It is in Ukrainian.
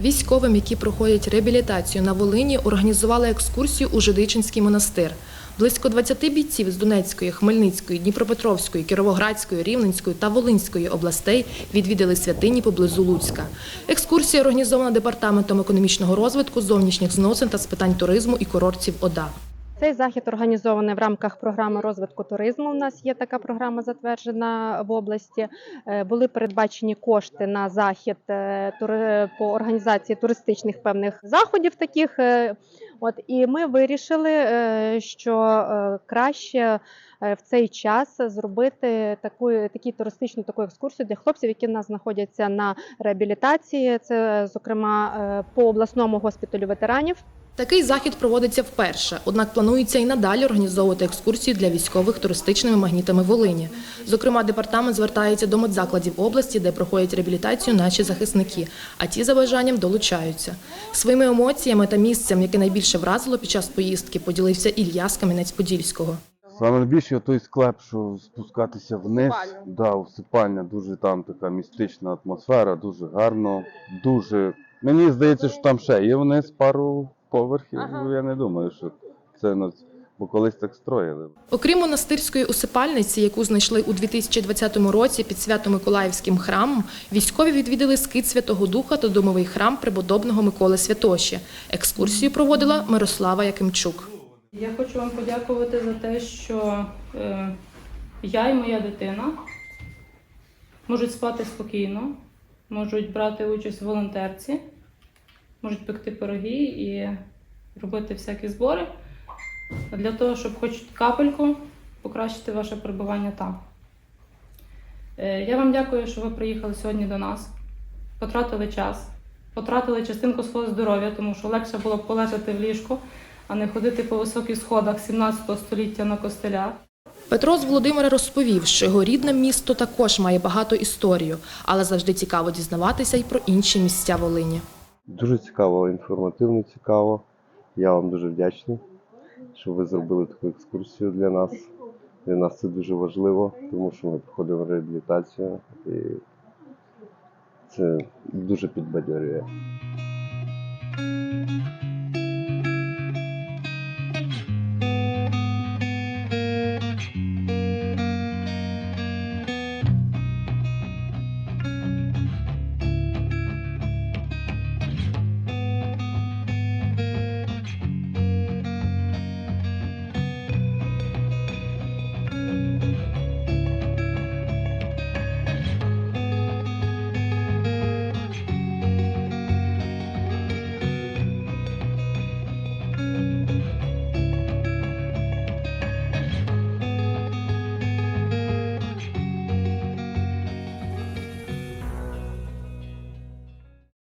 Військовим, які проходять реабілітацію на Волині, організували екскурсію у Жидичинський монастир. Близько 20 бійців з Донецької, Хмельницької, Дніпропетровської, Кіровоградської, Рівненської та Волинської областей відвідали святині поблизу Луцька. Екскурсія організована департаментом економічного розвитку, зовнішніх зносин та з питань туризму і курортів ОДА. Цей захід організований в рамках програми розвитку туризму. У нас є така програма затверджена в області. Е, Були передбачені кошти на захід е, по організації туристичних певних заходів. Таких е, от і ми вирішили, що краще в цей час зробити таку таку туристичну таку екскурсію для хлопців, які в нас знаходяться на реабілітації. Це зокрема по обласному госпіталю ветеранів. Такий захід проводиться вперше, однак планується і надалі організовувати екскурсії для військових туристичними магнітами Волині. Зокрема, департамент звертається до медзакладів області, де проходять реабілітацію наші захисники, а ті за бажанням долучаються. Своїми емоціями та місцем, яке найбільше вразило під час поїздки, поділився Ілля з Кам'янець-Подільського. Саме найбільше той склеп, що спускатися вниз, да, усипальня, дуже там така містична атмосфера, дуже гарно, дуже. Мені здається, що там ще є вниз пару поверхів. ну, Я не думаю, що це нас, бо колись так строїли. Окрім монастирської усипальниці, яку знайшли у 2020 році під Свято-Миколаївським храмом, військові відвідали скит Святого Духа та домовий храм преподобного Миколи Святоші. Екскурсію проводила Мирослава Якимчук. Я хочу вам подякувати за те, що е, я і моя дитина можуть спати спокійно, можуть брати участь в волонтерці, можуть пекти пироги і робити всякі збори для того, щоб хоч капельку покращити ваше перебування там. Е, я вам дякую, що ви приїхали сьогодні до нас, потратили час, потратили частинку свого здоров'я, тому що легше було б полежати в ліжку а не ходити по високих сходах 17 століття на костелях. Петро з Володимира розповів, що його рідне місто також має багато історію, але завжди цікаво дізнаватися й про інші місця Волині. Дуже цікаво, інформативно цікаво. Я вам дуже вдячний, що ви зробили таку екскурсію для нас. Для нас це дуже важливо, тому що ми проходимо реабілітацію і це дуже підбадьорює.